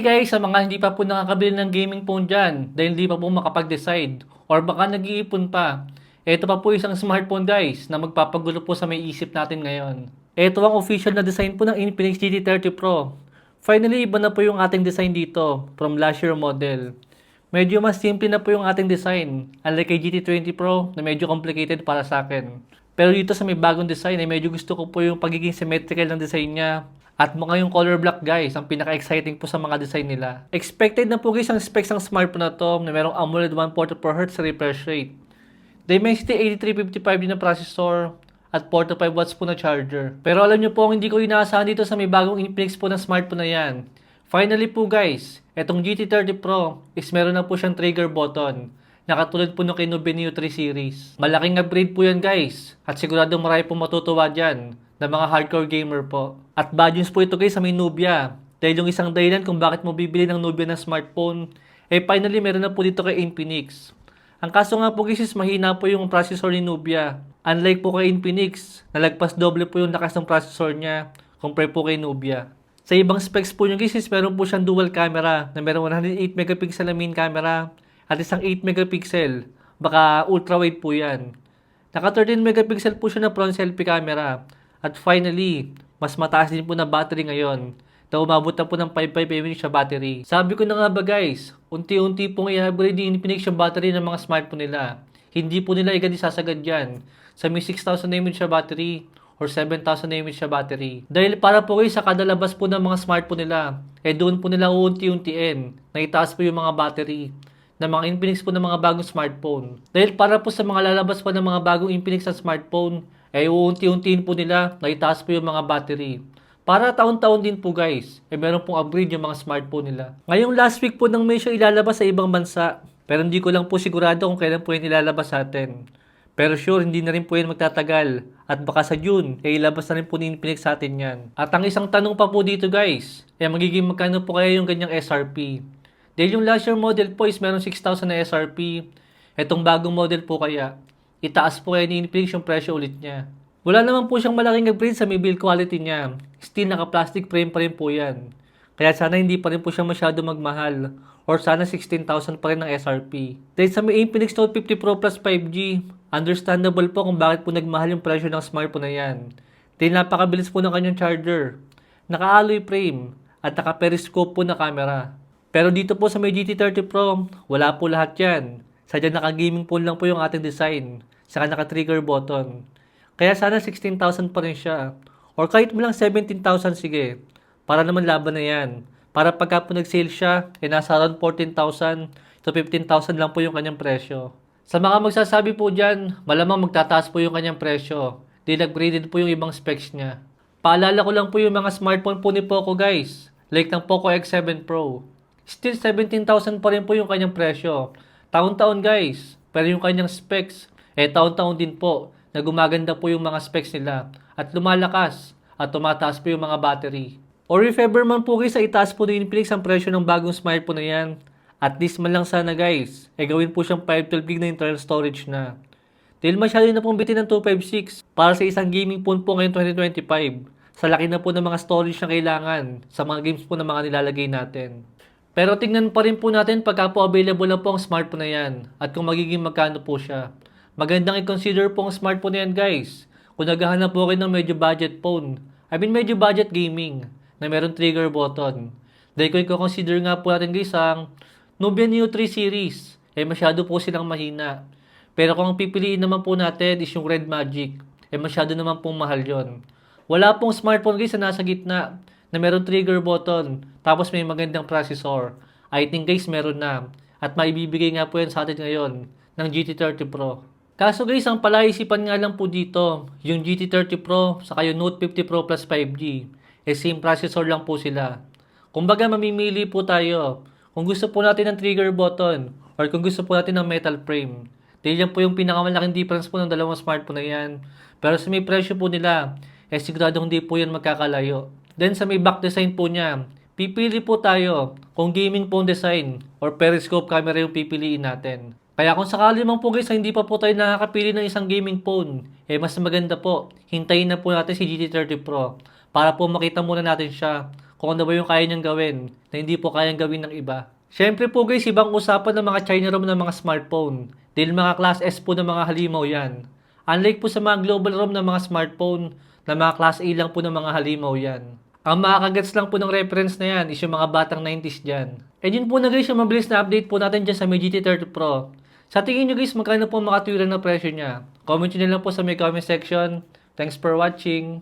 Hey guys, sa mga hindi pa po nakakabili ng gaming phone dyan, dahil hindi pa po makapag-decide, or baka nag-iipon pa, ito pa po isang smartphone guys, na magpapagulo po sa may isip natin ngayon. Ito ang official na design po ng Infinix GT30 Pro. Finally, iba na po yung ating design dito, from last year model. Medyo mas simple na po yung ating design, unlike kay GT20 Pro na medyo complicated para sa akin. Pero dito sa may bagong design ay medyo gusto ko po yung pagiging symmetrical ng design niya. At mga yung color black guys, ang pinaka-exciting po sa mga design nila. Expected na po guys ang specs ng smartphone na to na merong AMOLED 144Hz refresh rate. Dimensity 8355 din na processor at 45 watts po na charger. Pero alam nyo po, hindi ko inaasahan dito sa may bagong Infinix po na smartphone na yan. Finally po guys, etong GT30 Pro is meron na po siyang trigger button na katulad po nung kay Nubia Neo 3 series. Malaking upgrade po yan guys at sigurado marami po matutuwa dyan na mga hardcore gamer po. At bad news po ito guys sa may Nubia. Dahil yung isang dahilan kung bakit mo bibili ng Nubia ng smartphone, eh finally meron na po dito kay Infinix. Ang kaso nga po guys is mahina po yung processor ni Nubia. Unlike po kay Infinix, nalagpas doble po yung lakas ng processor niya compare po kay Nubia. Sa ibang specs po nyo guys is meron po siyang dual camera na meron 108 megapixel na main camera at isang 8 megapixel. Baka ultra wide po yan. Naka 13 megapixel po siya na front selfie camera. At finally, mas mataas din po na battery ngayon na umabot na po ng 55 mAh siya battery. Sabi ko na nga ba guys, unti-unti pong i-upgrade din Infinix yung battery ng mga smartphone nila. Hindi po nila agad isasagad yan sa may 6,000 mAh siya battery or 7,000 mAh siya battery. Dahil para po guys sa kada labas po ng mga smartphone nila, eh doon po nila uunti-untiin na itaas po yung mga battery ng mga Infinix po ng mga bagong smartphone. Dahil para po sa mga lalabas pa ng mga bagong Infinix na smartphone, eh uunti-untiin po nila na itaas po yung mga battery. Para taon-taon din po guys, eh meron pong upgrade yung mga smartphone nila. Ngayong last week po nang may siya ilalabas sa ibang bansa, pero hindi ko lang po sigurado kung kailan po yan ilalabas sa atin. Pero sure, hindi na rin po yan magtatagal. At baka sa June, eh ilabas na rin po ni Infinix sa atin yan. At ang isang tanong pa po dito guys, eh magiging magkano po kaya yung ganyang SRP? Dahil yung last year model po is meron 6,000 na SRP. Etong bagong model po kaya, itaas po kaya ni Infinix yung presyo ulit niya. Wala naman po siyang malaking upgrade sa may build quality niya. Still naka-plastic frame pa rin po yan. Kaya sana hindi pa rin po siya masyado magmahal. Or sana 16,000 pa rin ang SRP. Dahil sa may Infinix Note 50 Pro Plus 5G, understandable po kung bakit po nagmahal yung presyo ng smartphone na yan. Dahil napakabilis po ng kanyang charger. Naka-alloy frame at naka-periscope po na camera. Pero dito po sa may GT30 Pro, wala po lahat yan. Sadya naka-gaming phone lang po yung ating design. Saka naka-trigger button. Kaya sana 16,000 pa rin siya. Or kahit mo lang 17,000 sige. Para naman laban na yan. Para pagka po nag-sale siya, eh nasa around 14,000 to 15,000 lang po yung kanyang presyo. Sa mga magsasabi po dyan, malamang magtataas po yung kanyang presyo. Dahil upgraded po yung ibang specs niya. Paalala ko lang po yung mga smartphone po ni Poco guys. Like ng Poco X7 Pro. Still 17,000 pa rin po yung kanyang presyo. Taon-taon guys. Pero yung kanyang specs, eh taon-taon din po na gumaganda po yung mga specs nila at lumalakas at tumataas po yung mga battery. Or if ever man po guys, itaas po ni Infinix ang presyo ng bagong smartphone na yan. At least man lang sana guys, ay gawin po siyang 512GB na internal storage na. Dahil masyado na pong bitin ng 256 para sa isang gaming phone po ngayon 2025. Sa laki na po ng mga storage na kailangan sa mga games po na mga nilalagay natin. Pero tingnan pa rin po natin pagka po available na po ang smartphone na yan at kung magiging magkano po siya. Magandang i-consider po ang smartphone na yan guys. Kung naghahanap po kayo ng medyo budget phone. I mean medyo budget gaming na meron trigger button. Dahil kung i-consider nga po natin guys ang Nubia Neo 3 series, eh masyado po silang mahina. Pero kung ang pipiliin naman po natin is yung Red Magic, eh masyado naman pong mahal yon. Wala pong smartphone guys na nasa gitna na meron trigger button tapos may magandang processor. I think guys meron na at maibibigay nga po yan sa atin ngayon ng GT30 Pro. Kaso guys, ang palaisipan nga lang po dito, yung GT30 Pro saka yung Note 50 Pro Plus 5G, eh same processor lang po sila. Kumbaga mamimili po tayo kung gusto po natin ng trigger button or kung gusto po natin ng metal frame. Dahil yan po yung pinakamalaking difference po ng dalawang smartphone na yan. Pero sa may presyo po nila, eh siguradong hindi po yan magkakalayo. Then sa may back design po niya, pipili po tayo kung gaming phone design or periscope camera yung pipiliin natin. Kaya kung sakali man po guys hindi pa po tayo nakakapili ng isang gaming phone, eh mas maganda po, hintayin na po natin si GT30 Pro para po makita muna natin siya kung ano ba yung kaya niyang gawin na hindi po kayang gawin ng iba. Siyempre po guys, ibang usapan ng mga China ROM ng mga smartphone. Dahil mga class S po ng mga halimaw yan. Unlike po sa mga global ROM ng mga smartphone, na mga class A lang po ng mga halimaw yan. Ang makakagets lang po ng reference na yan is yung mga batang 90s dyan. And yun po na guys, yung mabilis na update po natin dyan sa may GT30 Pro. Sa tingin nyo guys, magkano po makatwiran na presyo niya? Comment nyo na lang po sa may comment section. Thanks for watching.